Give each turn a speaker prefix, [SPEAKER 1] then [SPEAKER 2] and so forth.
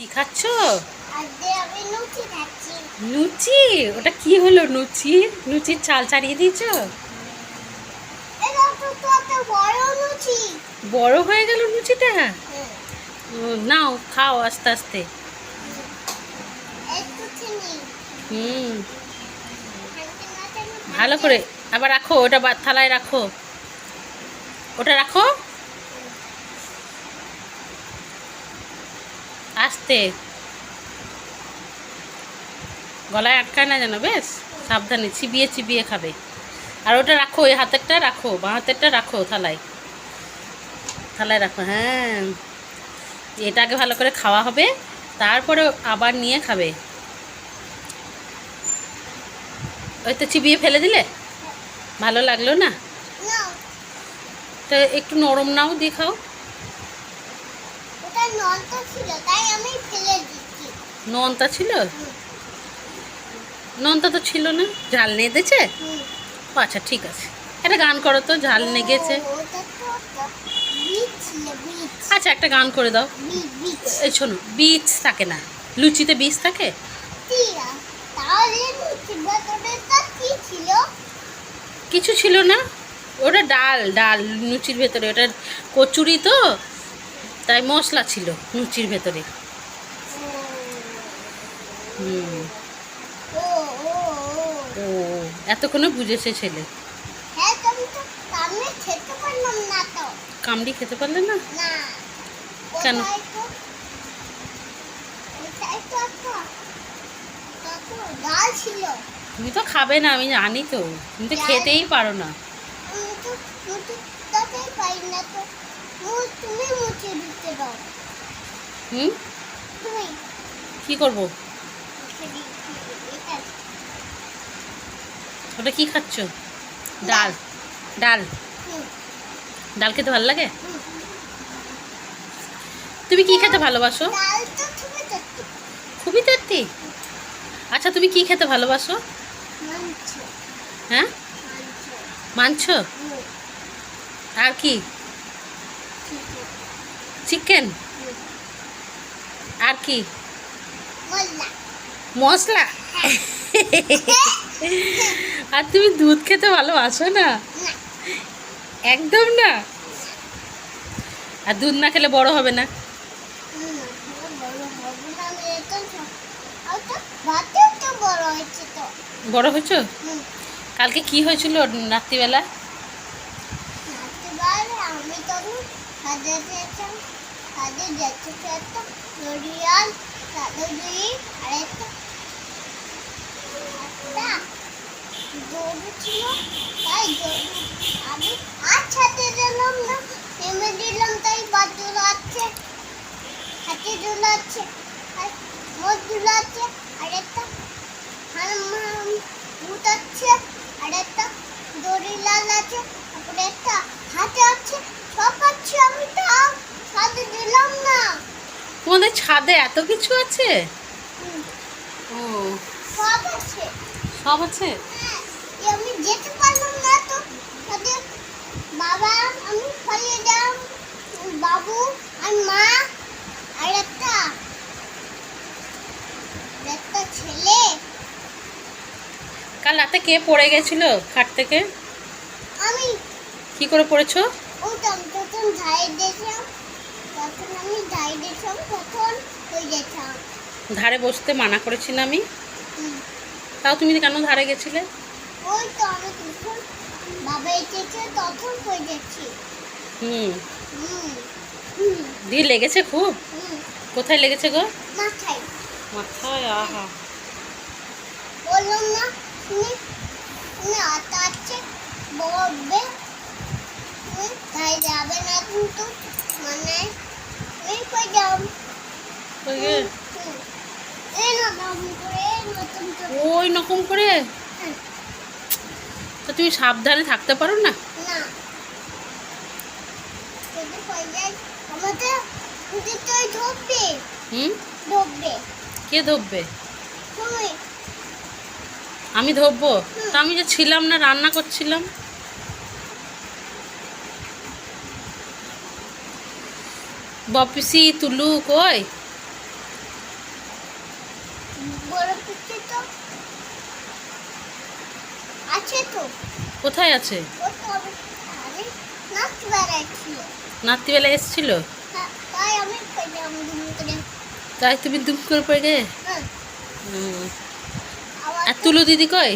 [SPEAKER 1] কি খাচ্ছ?
[SPEAKER 2] লুচি
[SPEAKER 1] ওটা কি হলো লুচি? লুচির চাল ছাড়িয়ে দিয়েছ?
[SPEAKER 2] বড়
[SPEAKER 1] হয়ে গেল লুচিটা?
[SPEAKER 2] হ্যাঁ,
[SPEAKER 1] নাও খাও আস্তে আস্তে। হুম। ভালো করে আবার রাখো ওটা থালায় রাখো। ওটা রাখো। আস্তে। গলায় আটকায় না যেন বেশ? সাবধানে চিবিয়ে চিবিয়ে খাবে। আর ওটা রাখো ওই হাতেরটা রাখো বাঁ হাতেরটা রাখো থালায়। থালায় রাখো হ্যাঁ। এটাকে ভালো করে খাওয়া হবে তারপরে আবার নিয়ে খাবে। ওই তো চিবিয়ে ফেলে দিলে? ভালো লাগল না?
[SPEAKER 2] না।
[SPEAKER 1] তো একটু নরম নাও দিয়ে খাও।
[SPEAKER 2] নলটা ছিল তাই আমি ফেলে দিচ্ছি।
[SPEAKER 1] নোনতা ছিল? নোনতা তো ছিল না? ঝাল ও আচ্ছা ঠিক আছে। একটা গান করো তো ঝাল নেগেছে আচ্ছা একটা গান করে দাও। এই শোনো বীজ থাকে না। লুচিতে বীজ থাকে? কিছু ছিল না? ওটা ডাল ডাল লুচির ভেতরে। ওটা কচুরি তো? তাই মশলা ছিল লুচির ভেতরে। হুম।
[SPEAKER 2] ও
[SPEAKER 1] এতক্ষণে বুঝেছে ছেলে।
[SPEAKER 2] হ্যাঁ
[SPEAKER 1] কামড়ি খেতে পারলে না? কেন? তুমি তো খাবে না আমি জানি তো। তুমি তো খেতেই পারো না।
[SPEAKER 2] তুমি মুছে দিতে দাও।
[SPEAKER 1] হুম?
[SPEAKER 2] তুমি।
[SPEAKER 1] কি করব? ওটা কি খাচ্ছ? ডাল। ডাল। ডাল। খেতে ভালো লাগে? তুমি কি খেতে ভালোবাসো? খুবই তেত্তি আচ্ছা তুমি কি খেতে ভালোবাসো? হ্যাঁ?
[SPEAKER 2] মানছ
[SPEAKER 1] মাংস? আর কি? চিকেন আর কি? মশলা। আর তুমি দুধ খেতে ভালোবাসো না? একদম না? আর দুধ না খেলে বড় হবে না?
[SPEAKER 2] বড় হয়েছে তো
[SPEAKER 1] বড় হয়েছ? কালকে কি হয়েছিল রাত্রিবেলা?
[SPEAKER 2] রাত্রিবেলা আমি তখন গরু ছিল তাই গরু আমি আর একটা ভূত আছে আর একটা দড়ি লাল আছে তারপরে একটা হাতে আছে
[SPEAKER 1] তোমাদের ছাদে এত কিছু আছে? ও।
[SPEAKER 2] সব আছে।
[SPEAKER 1] সব আছে?
[SPEAKER 2] হ্যাঁ, আমি যেতে পারলাম না তো। বাবা আমি বাবু আর মা আর একটা। একটা ছেলে।
[SPEAKER 1] কাল রাতে কে পড়ে গেছিল খাট থেকে?
[SPEAKER 2] আমি।
[SPEAKER 1] কি করে পড়েছো?
[SPEAKER 2] ওটা তখন ধারে দেখলাম তখন আমি ধারে দেখলাম তখন হয়ে যেতাম
[SPEAKER 1] ধারে বসতে মানা করেছি না আমি? তাও তুমি কেন ধারে গেছিলে?
[SPEAKER 2] ওই তো আমি তখন বাবা এসেছে তখন হয়ে যাচ্ছি
[SPEAKER 1] হুম। দিয়ে লেগেছে খুব? কোথায় লেগেছে গো?
[SPEAKER 2] মাথায়।
[SPEAKER 1] মাথায় আহা।
[SPEAKER 2] বললাম না তুমি তুমি আটা আছে বলবে যাবে না কিন্তু মানে কই
[SPEAKER 1] যে,
[SPEAKER 2] এই না করে এই নতুন করে
[SPEAKER 1] ওই রকম করে? তো তুমি সাবধানে থাকতে পারো না?
[SPEAKER 2] না। যদি হয়ে যায় আমাদের যদি তুই ঢুকবে
[SPEAKER 1] হুম?
[SPEAKER 2] ঢুকবে
[SPEAKER 1] কে ধরবে?
[SPEAKER 2] তুমি।
[SPEAKER 1] আমি ধরবো? তা আমি যে ছিলাম না রান্না করছিলাম? বপিসি তুলু কই?
[SPEAKER 2] তো
[SPEAKER 1] কোথায় আছে? নাতিবেলা এসছিল।
[SPEAKER 2] হ্যাঁ, তাই
[SPEAKER 1] তুমি দুম করে পড়ে গে
[SPEAKER 2] হ্যাঁ
[SPEAKER 1] আর তুলো দিদি কই?